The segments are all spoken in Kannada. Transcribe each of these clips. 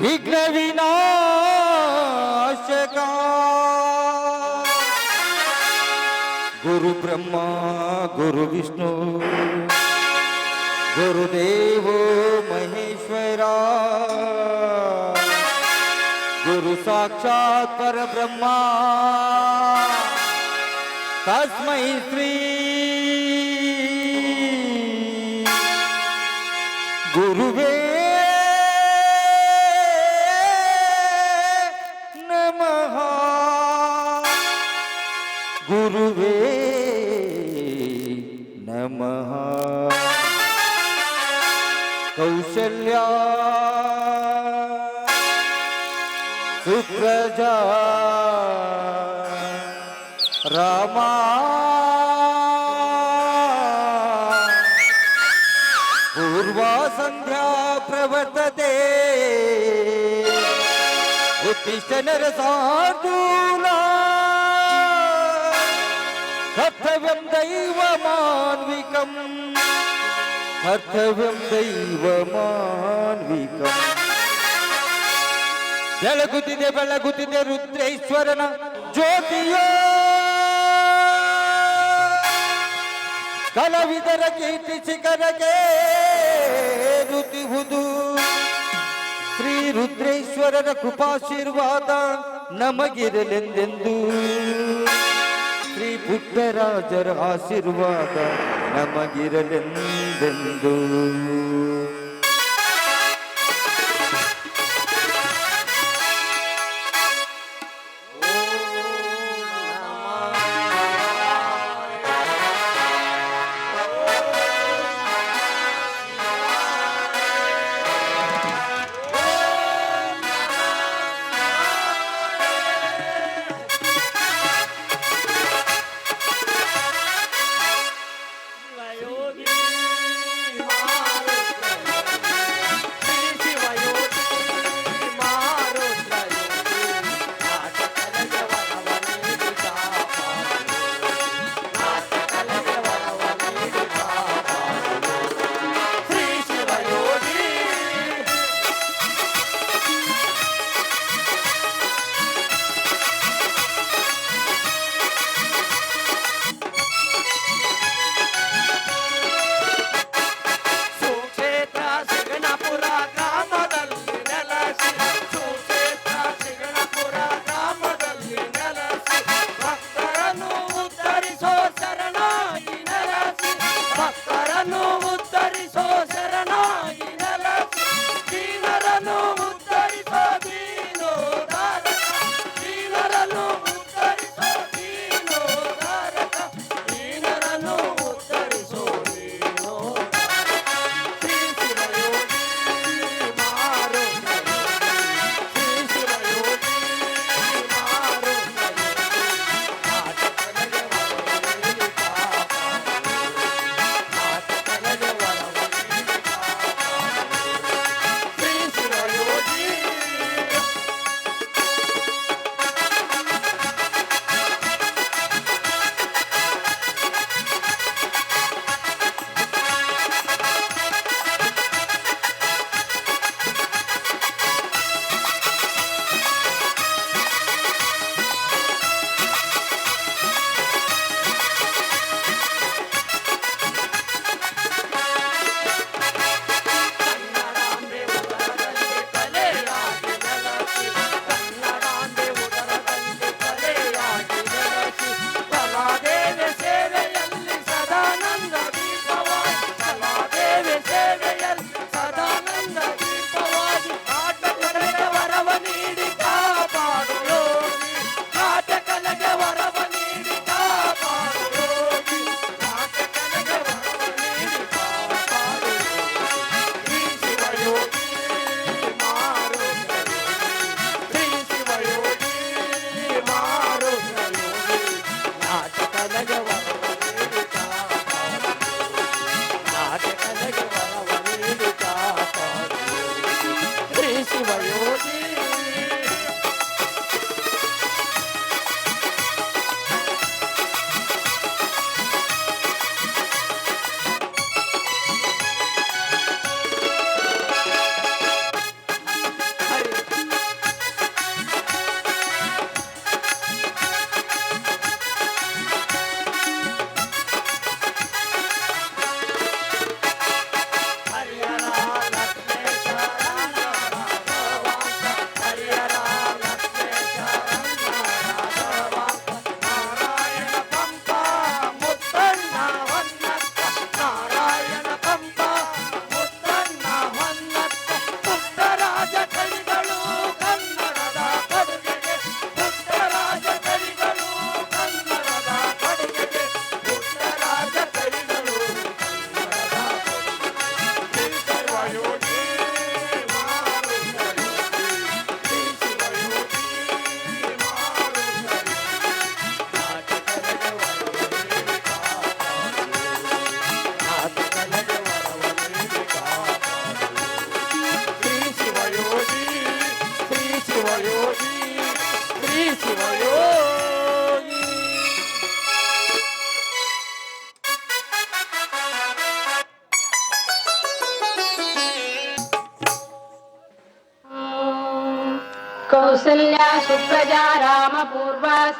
विघ्न विनाश का। गुरु ब्रह्मा, गुरु विष्णु गुरुदेव महेश्वरा। गुरु साक्षात पर ब्रह्मा। तस्मय श्री गुरुवे। नमः। गुरुवे। नमः। कौशल्या। सुप्रजा। रामा। ಕೃಷ್ಣನರ ಸಾಧೂಲ ಕರ್ತವ್ಯಂ ದೈವ ಮಾನ್ವಿಕಂ ಕರ್ತವ್ಯಂ ದೈವ ಮಾನ್ವಿಕಂ ಬೆಳಗುತ್ತಿದೆ ಬೆಳಗುತ್ತಿದೆ ರುದ್ರೇಶ್ವರನ ಜ್ಯೋತಿಯೋ. ಕಲವಿದರ ಕೀರ್ತಿ ಶಿಖರಕ್ಕೆ ರುತಿಹುದು ಶ್ರೀ ರುದ್ರೇಶ್ವರರ ಕೃಪಾಶೀರ್ವಾದ ನಮಗಿರಲೆಂದೆಂದು. ಶ್ರೀ ಪುಟ್ಟರಾಜರ ಆಶೀರ್ವಾದ ನಮಗಿರಲೆಂದೆಂದು.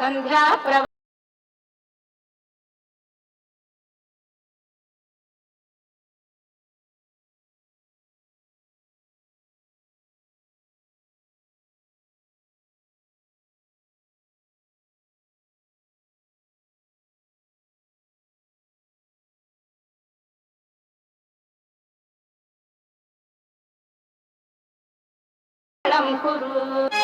संध्या प्रभा। कुरु।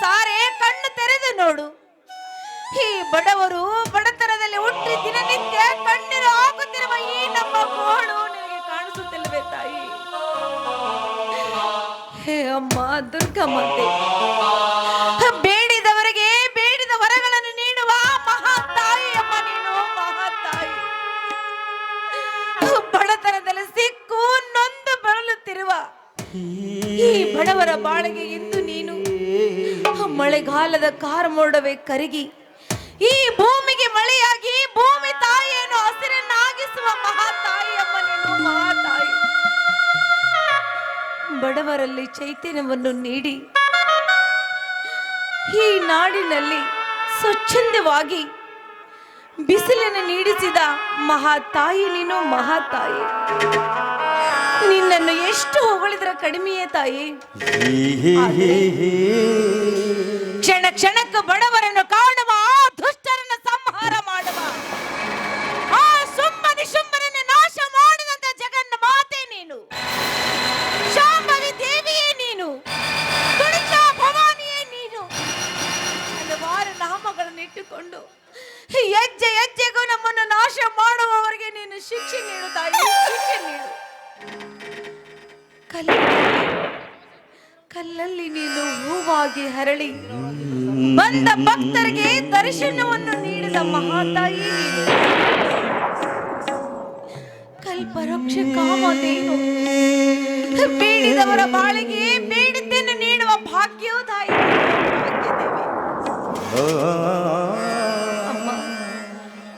ಸಾರೆ ಕಣ್ಣು ತೆರೆದು ನೋಡು. ಈ ಬಡವರು ಬಡತನದಲ್ಲಿ ಹುಟ್ಟಿ ದಿನನಿತ್ಯ ಕಣ್ಣೀರು ಹಾಕುತ್ತಿರುವ ಈ ನಮ್ಮ ಗೋಳು ನಿನಗೆ ಕಾಣಿಸುತ್ತಿಲ್ಲವೇ ತಾಯಿ? ಹೇ ಅಮ್ಮ ದುರ್ಗಮ್ಮತೆ ಬೇಡಿದವರಿಗೆ ಬೇಡಿದ ವರಗಳನ್ನು ನೀಡುವ ಮಹಾತಾಯಿ ಅಮ್ಮ, ನೀನು ಮಹಾತಾಯಿ ಬಡತನದಲ್ಲಿ ಸಿಕ್ಕು ನೊಂದು ಬಳಲುತ್ತಿರುವ ಈ ಬಡವರ ಬಾಳಿಗೆ ಮಳೆಗಾಲದ ಕಾರ್ಮೋಡವೇ ಕರಗಿ, ಈ ಭೂಮಿಗೆ ಮಳೆಯಾಗಿ ಭೂಮಿ ತಾಯಿಯನ್ನು ಹಸಿರನ್ನಾಗಿಸುವ ಮಹಾತಾಯಿ. ಬಡವರಲ್ಲಿ ಚೈತನ್ಯವನ್ನು ನೀಡಿ, ಈ ನಾಡಿನಲ್ಲಿ ಸ್ವಚ್ಛಂದವಾಗಿ ಬಿಸಿಲನ್ನು ನೀಡಿಸಿದ ಮಹಾತಾಯಿ ನೀನು ಮಹಾತಾಯಿ. ನಿನ್ನನ್ನು ಎಷ್ಟು ಹೊಗಳಿದ್ರ ಕಡಿಮೆಯೇ ತಾಯಿ. ಕ್ಷಣಕ್ಕೆ ಬಡವರನ್ನು ದರ್ಶನವನ್ನು ನೀಡಿದ ಮಹಾತಾಯಿ ನೀನು ಕಾಮದೇನು ಬೇಡಿದವರ ಬಾಳಿಗೆ ಬೇಡಿದ್ದನ್ನು ನೀಡುವ ಭಾಗ್ಯೋ ತಾಯಿ. ಅಮ್ಮ,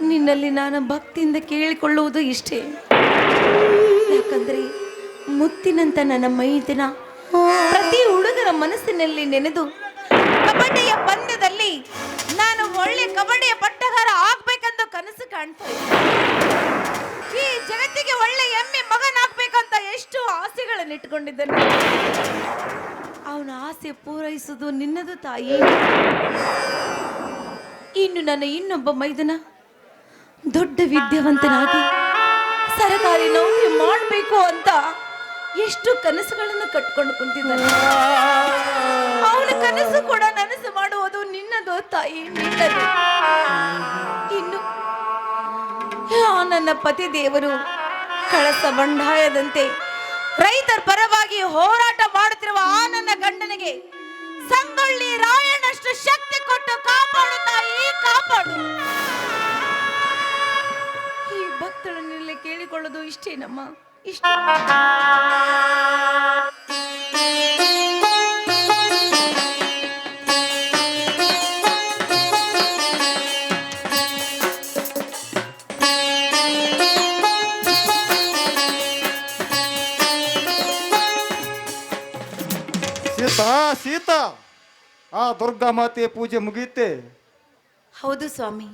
ನಿನ್ನಲ್ಲಿ ನಾನು ಭಕ್ತಿಯಿಂದ ಕೇಳಿಕೊಳ್ಳುವುದು ಇಷ್ಟೇ. ಯಾಕಂದ್ರೆ ಮುತ್ತಿನಂತ ನನ್ನ ಮೈದಿನ ಪ್ರತಿ ಹುಡುಗರ ಮನಸ್ಸಿನಲ್ಲಿ ನೆನೆದು ಕಬಡ್ಡಿಯ ನಾನು ಒಳ್ಳೆ ಕಬಡ್ಡಿಯ ಪಟ್ಟಗಾರ ಆಗ್ಬೇಕಂತ ಕನಸು ಕಾಣ್ತಾ. ಈ ಜಗತ್ತಿಗೆ ಒಳ್ಳೆ ಎಮ್ಮೆ ಮಗನಾಗ್ಬೇಕಂತ ಎಷ್ಟು ಆಸೆಗಳನ್ನು ಇಟ್ಕೊಂಡಿದ್ದಾನೆ ಅವನ ಆಸೆ ಪೂರೈಸುದು ನಿನ್ನದು ತಾಯಿ. ಇನ್ನು ನನ್ನ ಇನ್ನೊಬ್ಬ ಮೈದನ ದೊಡ್ಡ ವಿದ್ಯಾವಂತನಾಗಿ ಸರಕಾರಿ ನೌಕರಿ ಮಾಡಬೇಕು ಅಂತ ಎಷ್ಟು ಕನಸುಗಳನ್ನು ಕಟ್ಕೊಂಡು ಕುಂತಿದ್ದಾನೆ. ಅವನ ಕನಸು ಕೂಡ ನನಸು ಮಾಡುವುದು ನಿನ್ನದು ತಾಯಿ ಇನ್ನು ನನ್ನ ಪತಿ ದೇವರು ಕಳಸ ಬಂಡಾಯದಂತೆ ರೈತರ ಪರವಾಗಿ ಹೋರಾಟ ಮಾಡುತ್ತಿರುವ ಆ ನನ್ನ ಗಂಡನಿಗೆ ಸಂಗೊಳ್ಳಿ ರಾಯಣ್ಣಷ್ಟು ಶಕ್ತಿ ಕೊಟ್ಟು ಕಾಪಾಡು ತಾಯಿ, ಕಾಪಾಡು. ಈ ಭಕ್ತರನ್ನೆಲ್ಲ ಕೇಳಿಕೊಳ್ಳೋದು ಇಷ್ಟೇನಮ್ಮ? ಇಷ್ಟೇ. ಆ ದುರ್ಗಾ ಮಾತೆಯ ಪೂಜೆ ಮುಗಿಯುತ್ತೆ. ಹೌದು ಸ್ವಾಮಿ.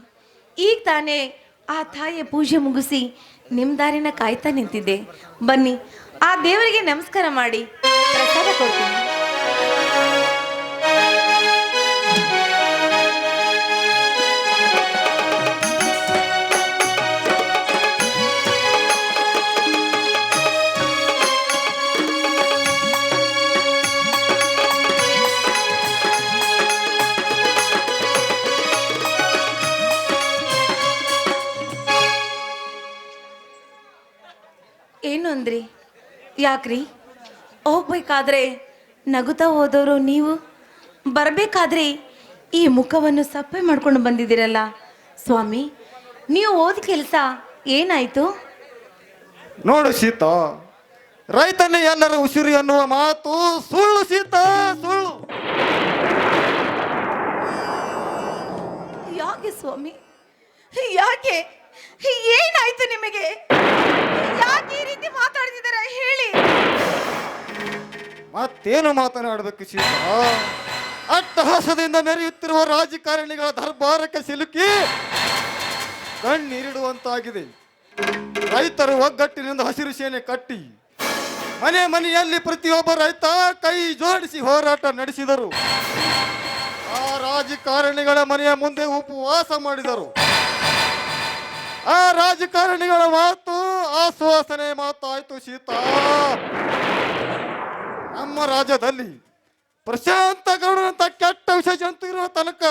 ಈಗ ತಾನೇ ಆ ತಾಯಿಯ ಪೂಜೆ ಮುಗಿಸಿ ನಿಮ್ಮ ದಾರಿನ ಕಾಯ್ತಾ ನಿಂತಿದ್ದೆ. ಬನ್ನಿ, ಆ ದೇವರಿಗೆ ನಮಸ್ಕಾರ ಮಾಡಿ ಪ್ರಸಾದ ಕೊಡ್ತೀನಿ. ಯಾಕ್ರಿ? ಹೋಗ್ಬೇಕಾದ್ರೆ ನಗುತ್ತಾ ಹೋದವರು ನೀವು? ಬರಬೇಕಾದ್ರೆ ಈ ಮುಖವನ್ನು ಸಪ್ಪೆ ಮಾಡ್ಕೊಂಡು ಬಂದಿದ್ದೀರಲ್ಲ? ಸ್ವಾಮಿ ನೀವು ಓದ್ ಕೆಲಸ ಏನಾಯ್ತು? ನೋಡು ಶೀತ ರೈತನೇ ಎಲ್ಲರ ಉಸಿರು ಎನ್ನುವ ಮಾತು ಸುಳ್ಳು ಶೀತ ಸುಳ್ಳು. ಯಾಕೆ ಸ್ವಾಮಿ? ಯಾಕೆ? ಏನಾಯ್ತು ನಿಮಗೆ? ಯಾಕೆ ಈ ರೀತಿ ಮಾತಾಡ್ತಿದ್ದಾರೆ ಹೇಳಿ. ಮತ್ತೇನು ಮಾತನಾಡಬೇಕು ಸೀತಾ ಅಟ್ಟಹಾಸದಿಂದ ಮೆರೆಯುತ್ತಿರುವ ರಾಜಕಾರಣಿಗಳ ದರ್ಬಾರಕ್ಕೆ ಸಿಲುಕಿ ಕಣ್ಣೀರಿಡುವಂತಾಗಿದೆ. ರೈತರು ಒಗ್ಗಟ್ಟಿನಿಂದ ಹಸಿರು ಸೇನೆ ಕಟ್ಟಿ ಮನೆ ಮನೆಯಲ್ಲಿ ಪ್ರತಿಯೊಬ್ಬ ರೈತ ಕೈ ಜೋಡಿಸಿ ಹೋರಾಟ ನಡೆಸಿದರು. ಆ ರಾಜಕಾರಣಿಗಳ ಮನೆಯ ಮುಂದೆ ಉಪವಾಸ ಮಾಡಿದರು. ಆ ರಾಜಕಾರಣಿಗಳ ಮಾತು ಆಶ್ವಾಸನೆ ಮಾತಾಯ್ತು ಶೀತ ನಮ್ಮ ರಾಜ್ಯದಲ್ಲಿ ಪ್ರಶಾಂತ ಗೌಡನಂತ ಕೆಟ್ಟ ವಿಶೇಷ ಜಂತು ಇರೋ ತನಕ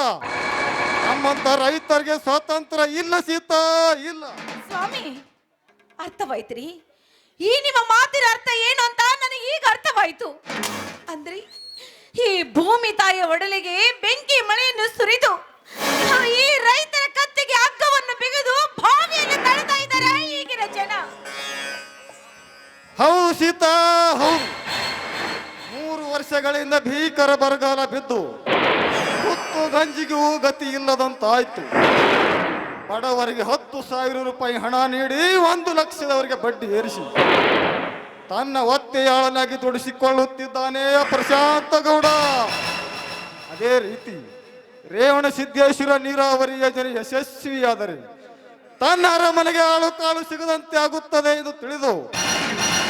ನಮ್ಮಂತ ರೈತರಿಗೆ ಸ್ವಾತಂತ್ರ್ಯ ಇಲ್ಲ ಸೀತಾ, ಇಲ್ಲ. ಸ್ವಾಮಿ, ಅರ್ಥವಾಯ್ತ್ರಿ? ಈ ನಿಮ್ಮ ಮಾತಿನ ಅರ್ಥ ಏನು ಅಂತ ನನಗೆ ಈಗ ಅರ್ಥವಾಯ್ತು. ಅಂದ್ರಿ, ಈ ಭೂಮಿ ತಾಯಿಯ ಒಡಲಿಗೆ ಬೆಂಕಿ ಮಳೆಯನ್ನು ಸುರಿದು, ಈ ರೈತರ ಕತ್ತಿಗೆ ಬಿಗಿದು ಇದ್ದಾರೆ ಈಗಿನ ಜನ. ಹೌ ಸೀತಾ ಹೌ. ಮೂರು ವರ್ಷಗಳಿಂದ ಭೀಕರ ಬರಗಾಲ ಬಿದ್ದು ಹುತ್ತು ಗಂಜಿಗೂ ಗತಿ ಇಲ್ಲದಂತಾಯ್ತು. ಬಡವರಿಗೆ ಹತ್ತು ಸಾವಿರ ರೂಪಾಯಿ ಹಣ ನೀಡಿ ಒಂದು ಲಕ್ಷದವರಿಗೆ ಬಡ್ಡಿ ಏರಿಸಿ. ತನ್ನ ಒತ್ತೆಯಾಳನಾಗಿ ತೊಡಿಸಿಕೊಳ್ಳುತ್ತಿದ್ದಾನೆ ಪ್ರಶಾಂತ ಗೌಡ. ಅದೇ ರೀತಿ ರೇವಣ ಸಿದ್ದೇಶ್ವರ ನೀರಾವರಿ ಯೋಜನೆ ಯಶಸ್ವಿಯಾದರೆ ತನ್ನ ಅರಮನೆಗೆ ಆಳು ಕಾಳು ಸಿಗದಂತೆ ಆಗುತ್ತದೆ ಎಂದು ತಿಳಿದು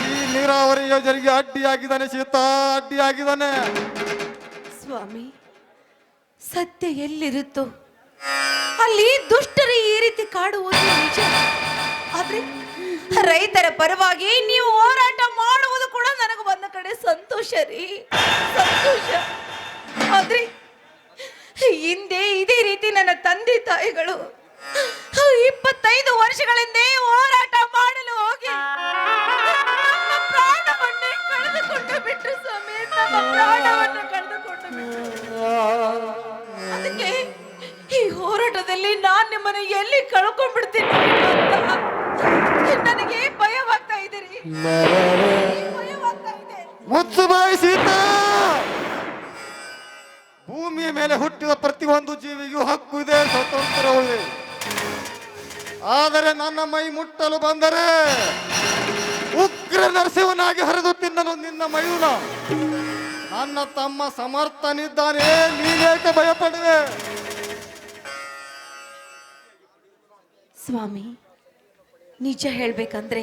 ಈ ನೀರಾವರಿ ಯೋಜನೆಗೆ ಅಡ್ಡಿಯಾಗಿದ್ದಾನೆ ಸೀತಾ, ಅಡ್ಡಿಯಾಗಿದ್ದಾನೆ. ಸ್ವಾಮಿ, ಸತ್ಯ ಎಲ್ಲಿರುತ್ತೋ ಅಲ್ಲಿ ದುಷ್ಟರು ಈ ರೀತಿ ಕಾಡುವುದು ನಿಜ. ಆದ್ರೆ ರೈತರ ಪರವಾಗಿ ನೀವು ಹೋರಾಟ ಮಾಡುವುದು ಕೂಡ ನನಗೆ ಬಂದ ಕಡೆ ಸಂತೋಷ ರೀ. ಸಂತೋಷ. ಆದ್ರೆ ಹಿಂದೆ ಇದೇ ರೀತಿ ನನ್ನ ತಂದೆ ತಾಯಿಗಳು ಇಪ್ಪತ್ತೈದು ವರ್ಷಗಳಿಂದ ಹೋರಾಟ ಮಾಡಲು ಹೋಗಿ. ಪ್ರಾಣವನ್ನೇ ಕಳೆದುಕೊಂಡು ಬಿಟ್ರು ಸ್ವಾಮಿ. ನಮ್ಮ ಪ್ರಾಣವನ್ನು ಕಳೆದುಕೊಂಡು ಬಿಟ್ರು. ಅದಕ್ಕೆ ಈ ಹೋರಾಟದಲ್ಲಿ ನಾನು ನಿಮ್ಮನ್ನು ಎಲ್ಲಿ ಕಳ್ಕೊಂಡ್ಬಿಡ್ತೀನಿ ಅಂತ ನನಗೆ ಭಯವಾಗ್ತಾ ಇದೆ ಪ್ರತಿಯೊಂದು ಜೀವಿಗೂ ಹಕ್ಕು ಇದೆ ಸ್ವತಂತ್ರವಿದೆ ಆದರೆ ನನ್ನ ಮೈ ಮುಟ್ಟಲು ಬಂದರೆ ಉಗ್ರ ನರಸಿಂಹನಾಗಿ ಹರಿದು ತಿನ್ನಲು ನಿನ್ನ ಮಯೂನ ನನ್ನ ತಮ್ಮ ಸಮರ್ಥನಿದ್ದಾನೆ ನೀನೇಕೆ ಭಯಪಡುವೆ? ಸ್ವಾಮಿ, ನಿಜ ಹೇಳ್ಬೇಕಂದ್ರೆ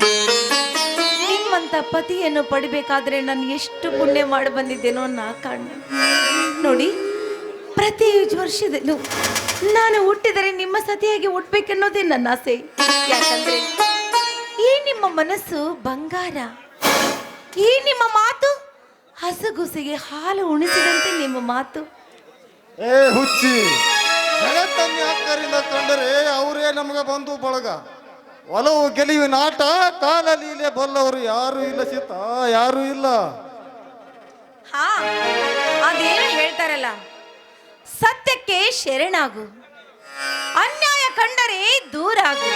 ನಿಮ್ಮಂತ ಪತಿಯನ್ನು ಪಡಿಬೇಕಾದ್ರೆ ನಾನು ಎಷ್ಟು ಪುಣ್ಯ ಮಾಡಿ ಬಂದಿದ್ದೇನೋ ನಾ ಕಾಣ ನೋಡಿ ಪ್ರತಿ ವರ್ಷದಲ್ಲೂ ನಾನು ಹುಟ್ಟಿದರೆ ನಿಮ್ಮ ಸತಿಯಾಗಿ ಹುಟ್ಟಬೇಕನ್ನೋದೇ ನನ್ನ ಆಸೆ. ಯಾಕಂದ್ರೆ ಈ ನಿಮ್ಮ ಮನಸ್ಸು ಬಂಗಾರ. ಈ ನಿಮ್ಮ ಮಾತು ಹಸುಗುಸಿಗೆ ಹಾಲು ಉಣಿಸಿದಂತೆ ನಿಮ್ಮ ಮಾತು. ಏ ಹುಚ್ಚಿ ಕಂಡರೆ ಅವರೇ ನಮಗೆ ಬಂದು ಬಳಗ. ಒಲವು ಗೆಲುವಿನ ನಾಟ ಕಾಲಲ್ಲಿ ಇಲ್ಲೇ ಬಲ್ಲವರು ಯಾರು ಇಲ್ಲ ಸೀತಾ ಯಾರು ಇಲ್ಲ. ಹಾ ಅದೇನು ಹೇಳ್ತಾರಲ್ಲ. ಸತ್ಯಕ್ಕೆ ಶರಣಾಗು ಅನ್ಯಾಯ ಕಂಡರೆ ದೂರಾಗು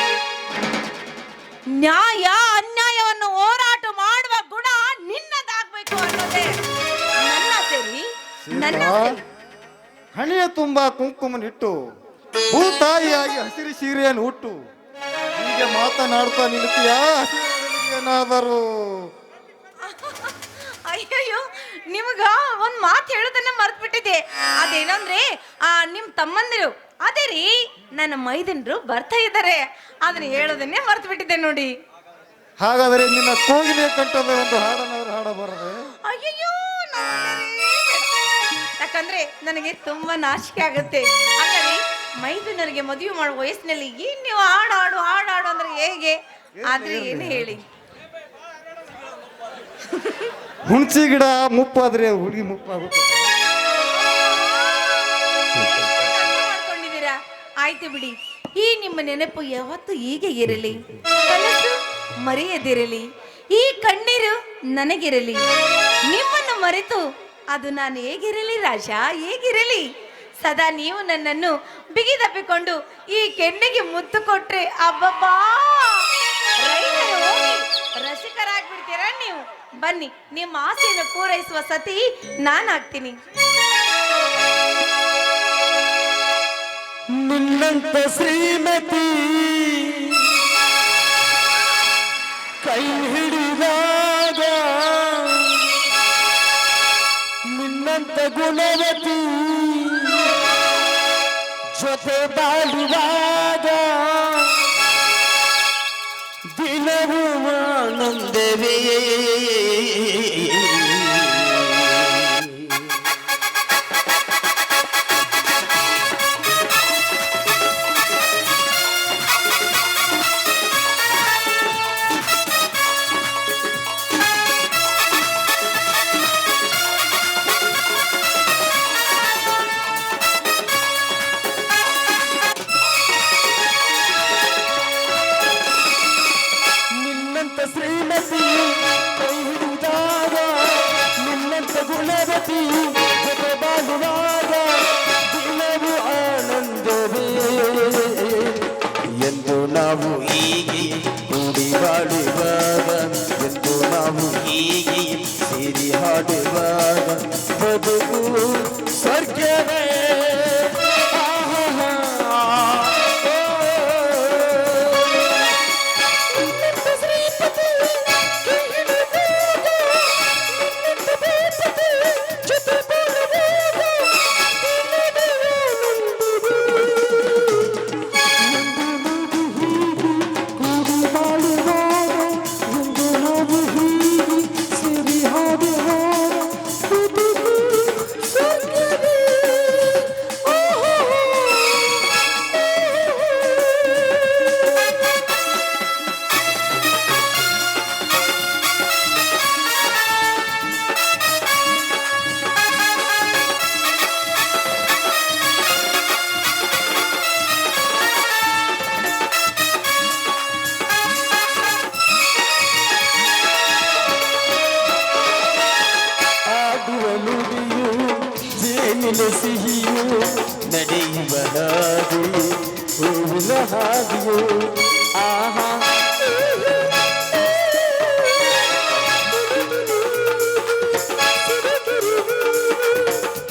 ನ್ಯಾಯ ಅನ್ಯಾಯವನ್ನು ಹೋರಾಟ ಮಾಡುವ ಗುಣ ನಿನ್ನದಾಗಬೇಕು ಅನ್ನೋದೇ ನನ್ನ ಸರಿ. ನನ್ನ. ಹಣೆಯ ತುಂಬ ಕುಂಕುಮನಿಟ್ಟು ಭೂತಾಯಿಯಾಗಿ ಹಸಿರು ಸೀರೆಯನ್ನು ಹುಟ್ಟು ಹೀಗೆ ಮಾತನಾಡ್ತಾ ನಿಲ್ತೀಯ ಏನಾದರೂ ಅಯ್ಯಯ್ಯೋ ನಿಮಗ ಒಂದ್ ಮಾತು ಹೇಳೋದನ್ನ ಮರ್ತ್ ಬಿಟ್ಟಿದ್ದೆ ಅದೇನಂದ್ರೆ ಆ ನಿಮ್ ತಮ್ಮಂದಿರು ಅದೇ ರೀ ನನ್ನ ಮೈದನರು ಬರ್ತಾ ಇದ್ದಾರೆ. ಅದನ್ನ ಹೇಳೋದನ್ನೇ ಮರ್ತ್ ಬಿಟ್ಟಿದ್ದೆ ನೋಡಿ. ಹಾಗಾದ್ರೆ ನಿನ್ನ ಕೋಗಿಲೆ ಕಂಠದ ಒಂದು ಹಾಡನ್ನಾದ್ರೂ ಹಾಡಬಾರದು ಅಯ್ಯಯ್ಯೋ. ಯಾಕಂದ್ರೆ ನನಗೆ ತುಂಬಾ ನಾಚಿಕೆ ಆಗುತ್ತೆ. ಅಲ್ಲರಿ ಮೈದುನರಿಗೆ ಮದುವೆ ಮಾಡುವ ವಯಸ್ಸಿನಲ್ಲಿ ಏನ್ ನೀವು ಹಾಡು ಹಾಡು ಹಾಡು ಹಾಡು ಅಂದ್ರೆ ಹೇಗೆ? ಆದ್ರೆ ಏನು ಹೇಳಿ. ಹುಣಸಿ ಗಿಡ ಮುಪ್ಪಾದ್ರೆ ಹುಡುಗಿ ಮುಪ್ಪಾಗುತ್ತೆ ಮಾಡ್ಕೊಂಡಿದ್ದೀರಾ? ಆಯ್ತು ಬಿಡಿ. ಈ ನಿಮ್ಮ ನೆನಪು ಯಾವತ್ತು ಹೀಗೆ ಇರಲಿ? ಮರೆಯದಿರಲಿ. ಈ ಕಣ್ಣೀರು ನನಗಿರಲಿ. ನಿಮ್ಮನ್ನು ಮರೆತು ಅದು ನಾನು ಹೇಗಿರಲಿ ರಾಜ? ಹೇಗಿರಲಿ? ಸದಾ ನೀವು ನನ್ನನ್ನು ಬಿಗಿದಪ್ಪಿಕೊಂಡು ಈ ಕೆಣ್ಣಿಗೆ ಮುತ್ತು ಕೊಟ್ರೆ ಅಬ್ಬಬ್ಬಾ! ಬನ್ನಿ ನಿಮ್ಮ ಆಸೆಯನ್ನು ಪೂರೈಸುವ ಸತಿ ನಾನಾಗ್ತೀನಿ ನಿನ್ನಂತ ಶ್ರೀಮತಿ ಕೈ ಹಿಡಿದಾಗ ನಿನ್ನಂತ ಗುಣವತಿ ಜೊತೆ ಬಾಳುವಾಗ ദേവി بهادي وبنهادي آها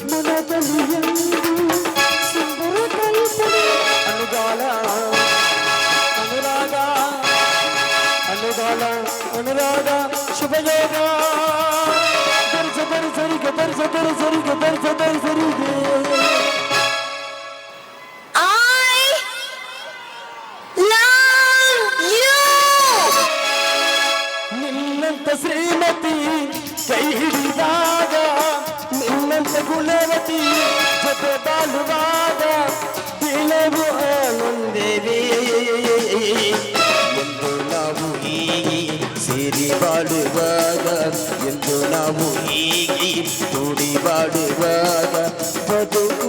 Zeri, zeri, zeri, zeri, zeri, zeri, zeri, zeri, zeri, zeri, zeri, zeri, zeri, Shrimati ಕೈ ಹಿಡಿದಾಗ ನಿನ್ನಂತ ಗುಣವತಿ ಜೊತೆ ಬಾಳುವಾಗ ದಿನವು ಆನಂದವೇ ಎಂದು ನಾವು ಹೀಗೆ ಸೇರಿ ಬಾಳುವಾಗ ಎಂದು ನಾವು ಹೀಗೆ ಕೂಡಿ ಬಾಳುವಾಗ ಬದುಕು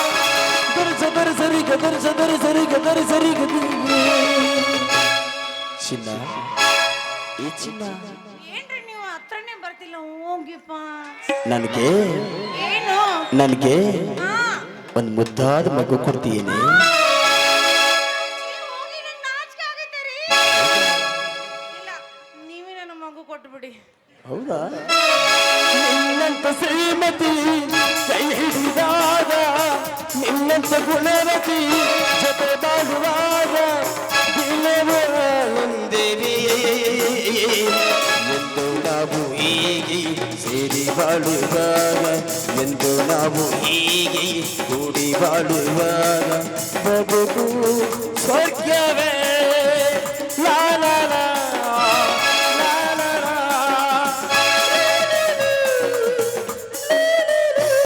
ಸರಿ ದರ್ಶರಿಗ ಚಿನ್ನ. ಈ ಚಿನ್ನ. ಏನ್ರಿ ನೀವು ಹತ್ರನೇ ಬರ್ತಿಲ್ಲ? ಹೋಗಿಪ್ಪ. ನನಗೆ ಏನು? ನನಗೆ ಹಾ. ಒಂದು ಮುದ್ದಾದ ಮಗು ಕೊಡ್ತೀನಿ ಹೋಗಿ ನಂಗ್ ನಾಚಿಕೆ ಆಗೈತೆ ರೀ. ಇಲ್ಲ ನೀವೇ ನನ್ನ ಮಗು ಕೊಟ್ಬಿಡಿ. ಹೌದಾ? ಬಾಳುವಾಗ ಎಂದು ನಾವು ಹೀಗೆ ಕೂಡಿ ಬಾಳುವಾಗ ಬದುಕು ಸ್ವರ್ಗವೇ